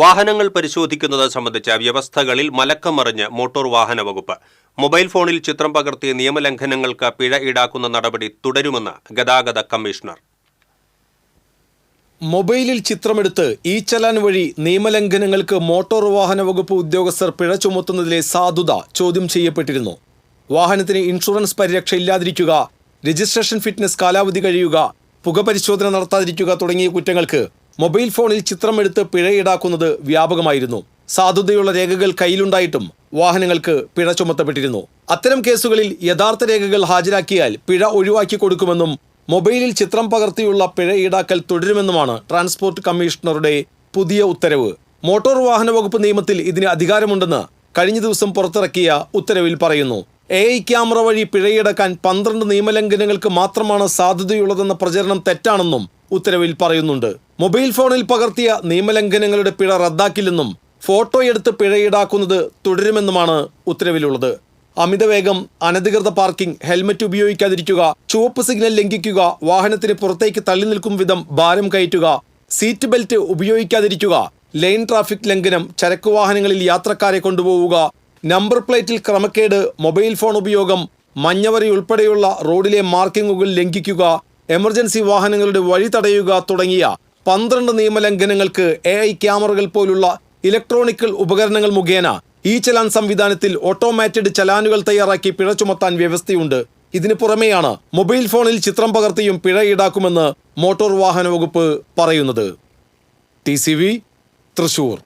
വാഹനങ്ങൾ പരിശോധിക്കുന്നത് സംബന്ധിച്ച വ്യവസ്ഥകളിൽ മലക്കം മറിഞ്ഞ് മോട്ടോർ വാഹന വകുപ്പ്. മൊബൈൽ ഫോണിൽ ചിത്രം പകർത്തിയ നിയമലംഘനങ്ങൾക്ക് പിഴ ഈടാക്കുന്ന നടപടി തുടരുമെന്ന് ഗതാഗത കമ്മീഷണർ. മൊബൈലിൽ ചിത്രമെടുത്ത് ഈ ചലാൻ വഴി നിയമലംഘനങ്ങൾക്ക് മോട്ടോർ വാഹന വകുപ്പ് ഉദ്യോഗസ്ഥർ പിഴ ചുമത്തുന്നതിലെ സാധുത ചോദ്യം ചെയ്യപ്പെട്ടിരുന്നു. വാഹനത്തിന് ഇൻഷുറൻസ് പരിരക്ഷ ഇല്ലാതിരിക്കുക രജിസ്ട്രേഷൻ ഫിറ്റ്നസ് കാലാവധി കഴിയുക പുകപരിശോധന നടത്താതിരിക്കുക തുടങ്ങിയ കുറ്റങ്ങൾക്ക് മൊബൈൽ ഫോണിൽ ചിത്രമെടുത്ത് പിഴ ഈടാക്കുന്നത് വ്യാപകമായിരുന്നു. സാധുതയുള്ള രേഖകൾ കയ്യിലുണ്ടായിട്ടും വാഹനങ്ങൾക്ക് പിഴ ചുമത്തപ്പെട്ടിരുന്നു. അത്തരം കേസുകളിൽ യഥാർത്ഥ രേഖകൾ ഹാജരാക്കിയാൽ പിഴ ഒഴിവാക്കി കൊടുക്കുമെന്നും മൊബൈലിൽ ചിത്രം പകർത്തിയുള്ള പിഴ ഈടാക്കൽ തുടരുമെന്നുമാണ് ട്രാൻസ്പോർട്ട് കമ്മീഷണറുടെ പുതിയ ഉത്തരവ്. മോട്ടോർ വാഹന വകുപ്പ് നിയമത്തിൽ ഇതിന് അധികാരമുണ്ടെന്ന് കഴിഞ്ഞ ദിവസം പുറത്തിറക്കിയ ഉത്തരവിൽ പറയുന്നു. എ ഐ ക്യാമറ വഴി പിഴയടക്കാൻ പന്ത്രണ്ട് നിയമലംഘനങ്ങൾക്ക് മാത്രമാണ് സാധ്യതയുള്ളതെന്ന പ്രചരണം തെറ്റാണെന്നും ഉത്തരവിൽ പറയുന്നുണ്ട്. മൊബൈൽ ഫോണിൽ പകർത്തിയ നിയമലംഘനങ്ങളുടെ പിഴ റദ്ദാക്കില്ലെന്നും ഫോട്ടോ എടുത്ത് പിഴ ഈടാക്കുന്നത് തുടരുമെന്നുമാണ് ഉത്തരവിലുള്ളത്. അമിതവേഗം അനധികൃത പാർക്കിംഗ് ഹെൽമറ്റ് ഉപയോഗിക്കാതിരിക്കുക ചുവപ്പ് സിഗ്നൽ ലംഘിക്കുക വാഹനത്തിന് പുറത്തേക്ക് തള്ളി നിൽക്കും വിധം ഭാരം കയറ്റുക സീറ്റ് ബെൽറ്റ് ഉപയോഗിക്കാതിരിക്കുക ലൈൻ ട്രാഫിക് ലംഘനം ചരക്ക് വാഹനങ്ങളിൽ യാത്രക്കാരെ കൊണ്ടുപോവുക നമ്പർ പ്ലേറ്റിൽ ക്രമക്കേട് മൊബൈൽ ഫോൺ ഉപയോഗം മഞ്ഞവരി ഉൾപ്പെടെയുള്ള റോഡിലെ മാർക്കിങ്ങുകൾ ലംഘിക്കുക എമർജൻസി വാഹനങ്ങളുടെ വഴി തടയുക തുടങ്ങിയ പന്ത്രണ്ട് നിയമലംഘനങ്ങൾക്ക് എ ഐ ക്യാമറകൾ പോലുള്ള ഇലക്ട്രോണിക്കൽ ഉപകരണങ്ങൾ മുഖേന ഈ ചലാൻ സംവിധാനത്തിൽ ഓട്ടോമാറ്റഡ് ചലാനുകൾ തയ്യാറാക്കി പിഴ ചുമത്താൻ വ്യവസ്ഥയുണ്ട്. ഇതിനു പുറമെയാണ് മൊബൈൽ ഫോണിൽ ചിത്രം പകർത്തിയും പിഴ ഈടാക്കുമെന്ന് മോട്ടോർ വാഹന വകുപ്പ് പറയുന്നത്. ടി തൃശൂർ.